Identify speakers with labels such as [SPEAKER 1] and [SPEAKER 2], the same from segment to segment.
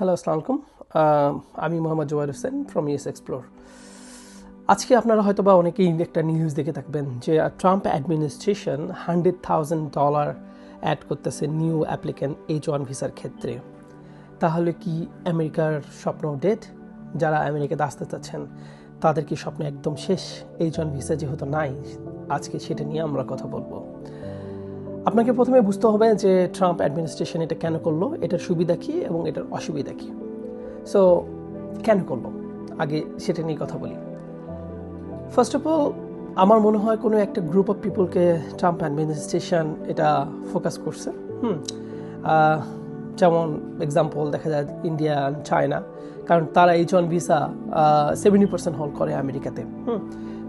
[SPEAKER 1] Hello আসসালামু আলাইকুম আমি মোহাম্মদ জোয়ার হোসেন ফ্রম ইউএস এক্সপ্লোর আজকে আপনারা হয়তো বা অনেকেই একটা নিউজ দেখে থাকবেন যে Trump administration hundred thousand dollar add করতেছে নিউ অ্যাপ্লিক্যান্ট এইচ ওয়ান ভিসার ক্ষেত্রে। তাহলে কি আমেরিকার স্বপ্ন ডেট যারা আমেরিকাতে আসতে চাচ্ছেন, তাদের কি স্বপ্ন একদম শেষ? এইচ ওয়ান ভিসা যেহেতু নাই, আজকে সেটা নিয়ে আমরা কথা বলব। আপনাকে প্রথমে বুঝতে হবে যে ট্রাম্প অ্যাডমিনিস্ট্রেশন এটা কেন করল, এটার সুবিধা কী এবং এটার অসুবিধা কী। সো কেন করল? আগে সেটা নিয়ে কথা বলি। ফার্স্ট অফ অল আমার মনে হয় কোনো একটা গ্রুপ অফ পিপলকে ট্রাম্প অ্যাডমিনিস্ট্রেশন এটা ফোকাস করছে। হুম যেমন এক্সাম্পল দেখা যায় ইন্ডিয়া চায়না কারণ তারা H one visa seventy percent hold করে আমেরিকাতে। হুম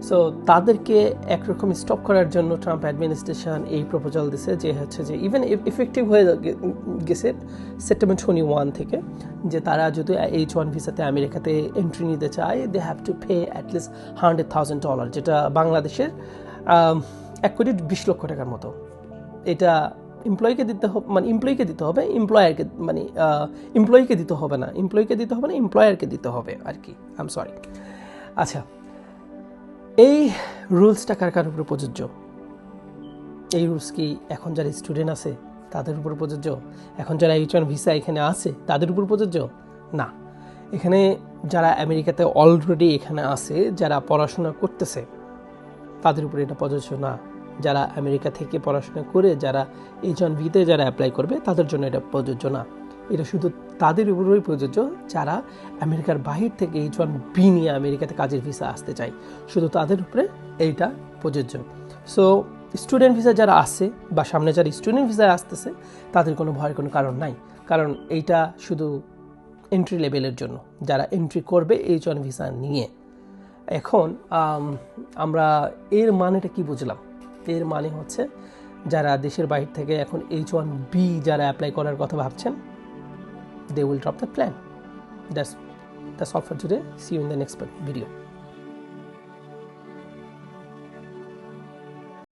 [SPEAKER 1] সো তাদেরকে একরকম স্টপ করার জন্য ট্রাম্প অ্যাডমিনিস্ট্রেশন এই প্রপোজাল দিছে যে হচ্ছে যে ইভেন ইফেক্টিভ হয়ে গেছে সেপ্টেম্বর টোয়েন্টি ওয়ান থেকে যে তারা যদি এইচ ওয়ান ভিসাতে আমেরিকাতে এন্ট্রি নিতে চায় they have to pay at least hundred thousand dollar যেটা বাংলাদেশের আম, এক কোটি বিশ লক্ষ টাকার মতো। এটা এমপ্লয়িকে দিতে হবে মানে এমপ্লয়িকে দিতে হবে এমপ্লয়ারকে মানে এমপ্লয়িকে দিতে হবে না। এমপ্লয়িকে দিতে হবে না এমপ্লয়ারকে দিতে হবে আর কি। আই এম সরি আচ্ছা এই রুলসটা কার কার উপরে প্রযোজ্য? এই রুলস কি এখন যারা স্টুডেন্ট আছে, তাদের উপর প্রযোজ্য? এখন যারা এইচ ওয়ান ভিসা এখানে আছে, তাদের উপর প্রযোজ্য? না। এখানে যারা আমেরিকাতে অলরেডি এখানে আছে, যারা পড়াশোনা করতেছে, তাদের উপরে এটা প্রযোজ্য না। যারা আমেরিকা থেকে পড়াশোনা করে, যারা এইচ ওয়ান ভিতে যারা অ্যাপ্লাই করবে, তাদের জন্য এটা প্রযোজ্য না। এটা শুধু তাদের উপরেই প্রযোজ্য যারা আমেরিকার বাহির থেকে এইচ ওয়ান বি নিয়ে আমেরিকাতে কাজের ভিসা আসতে চায়। শুধু তাদের উপরে এইটা প্রযোজ্য। সো স্টুডেন্ট ভিসা যারা আসে বা সামনে যারা স্টুডেন্ট ভিসায় আসতেছে, তাদের কোনো ভয়ের কোনো কারণ নাই। কারণ এইটা শুধু এন্ট্রি লেভেলের জন্য, যারা এন্ট্রি করবে এইচ ওয়ান ভিসা নিয়ে। এখন আমরা এর মানেটা কি বুঝলাম? এর মানে হচ্ছে, যারা দেশের বাইরে থেকে এখন এইচ ওয়ান বি যারা অ্যাপ্লাই করার কথা ভাবছেন they will drop the plan. That's that's all for today. See you in the next video.